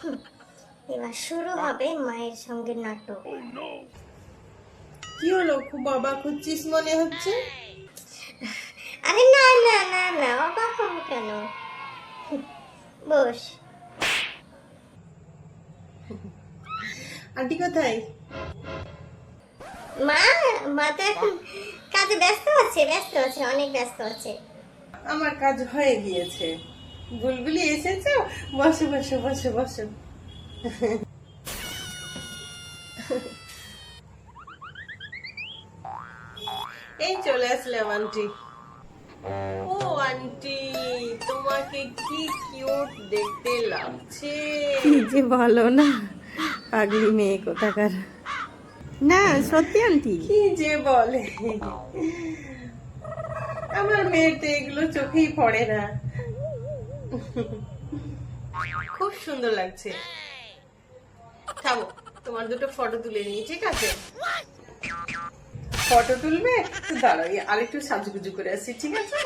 আর শুরু হবে মায়ের সঙ্গে নাটক। কি হলো? খুব অবাক হচ্ছিস মনে হচ্ছে? আরে না না না না অবাক হব কেন? বস। আন্টি কোথায়? মা মা তো এখন কাজে ব্যস্ত আছে ব্যস্ত আছে অনেক ব্যস্ত আছে। আমার কাজ হয়ে গিয়েছে। বুলবুলি এসেছ বসো বসো বসো বসো। এই চলে আসলাম আন্টি। ও আন্টি তোমাকে কি কিউট দেখতে লাগছে? কি যে বলো না পাগলি মেয়ে কোথাকার। না সত্যি আন্টি। কি যে বলে। আমার মেয়েতে এগুলো চোখেই পড়ে না। খুব সুন্দর লাগছে। থামো, তোমার দুটো ফটো তুলে নিই, ঠিক আছে? ফটো তুলবে? তো দাঁড়াও আরেকটু সাজুগুজু করে আসছি ঠিক আছে?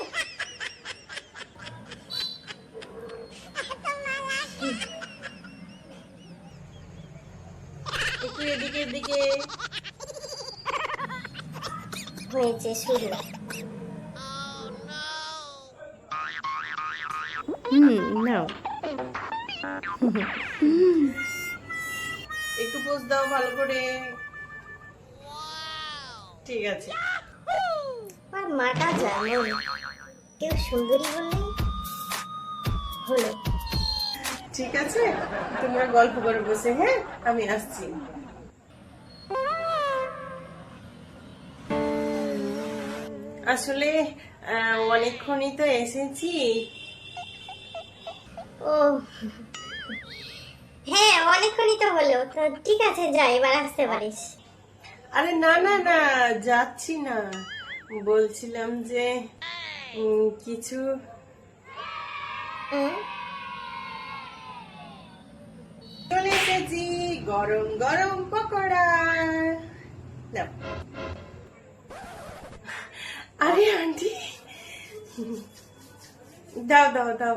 একটু এদিকে এদিকে। হয়েছে, শুরু। হুম নাও একটু পোজ দাও ভালো করে। ঠিক আছে। আর মাটা কেউ সুন্দরী বললেই হলো। ঠিক আছে তোমরা গল্প করে বসে হ্যাঁ? আমি আসছি। আসলে আহ, অনেকক্ষণই তো এসেছি। ও হ্যাঁ অনেকক্ষণই তো হলো। তো ঠিক আছে যা এবার আসতে পারিস। আরে না না না যাচ্ছি না। বলছিলাম যে কিছু? চলে এসেছি। গরম গরম পকোড়া। আরে আন্টি দাও দাও দাও।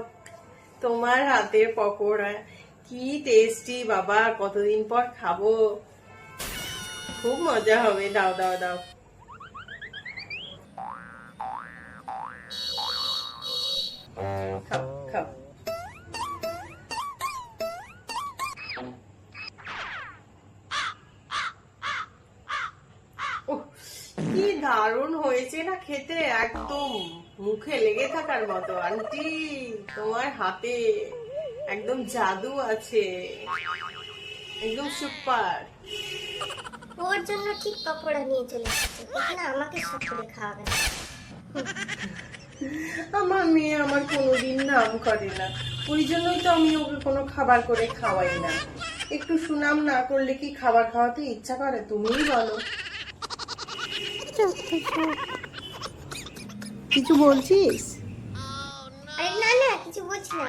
তোমার হাতের পকোড়া। কি টেস্টি বাবা, কতদিন পর খাব। খুব মজা হবে, দাও দাও দাও। খাও খাও। কি দারুণ হয়েছে না খেতে একদম মুখে লেগে থাকার মতো। আন্টি তোমার হাতে একদম জাদু আছে। একদম সুপার। ওর জন্য ঠিক পকোড়া নিয়ে চলে এসেছে। ওখানে আমাকে সব করে খাওয়াবে আমার মেয়ে আমার কোনোদিন নাম করে না। ওই জন্যই তো আমি ওকে কোনো খাবার করে খাওয়াই না। একটু সুনাম না করলে কি খাবার খাওয়াতে ইচ্ছা করে তুমিই বলো। কিছু বলছিস? না না কিছু বলছি না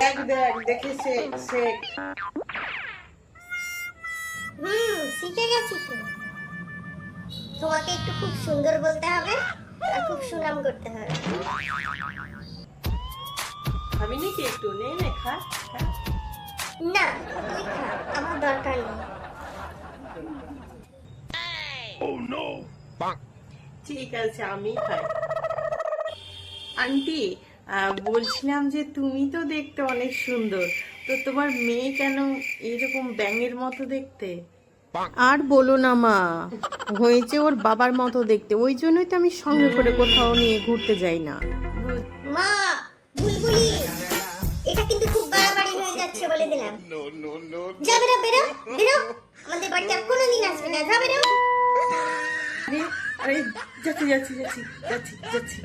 দেখ দেখ দেখে শেখ শেখ হুম শিখে গেছি তো। তোমাকে একটু খুব সুন্দর বলতে হবে আর খুব সুনাম করতে হবে। খাবি নাকি একটু? নে নে খা। না তুই খা আমার দরকার নেই। ঠিক আছে আমি খাই আন্টি বলছিলাম যে তুমি তো দেখতে অনেক সুন্দর। তো তোমার মেয়ে কেন এরকম ব্যাঙের মতো দেখতে? আর বলো না মা। হয়েছে ওর বাবার মতো দেখতে। ওই জন্যই তো আমি সঙ্গে করে কোথাও নিয়ে ঘুরতে যাই না। মা বুলবুলি এটা কিন্তু খুব বাড়াবাড়ি হয়ে যাচ্ছে বলে দিলাম। যা বেরো বেরো বেরো। আমাদের বাড়িতে আর কোনোদিন আসবে না। যা বেরো আরে আরে যাচ্ছি যাচ্ছি যাচ্ছি যাচ্ছি যাচ্ছি।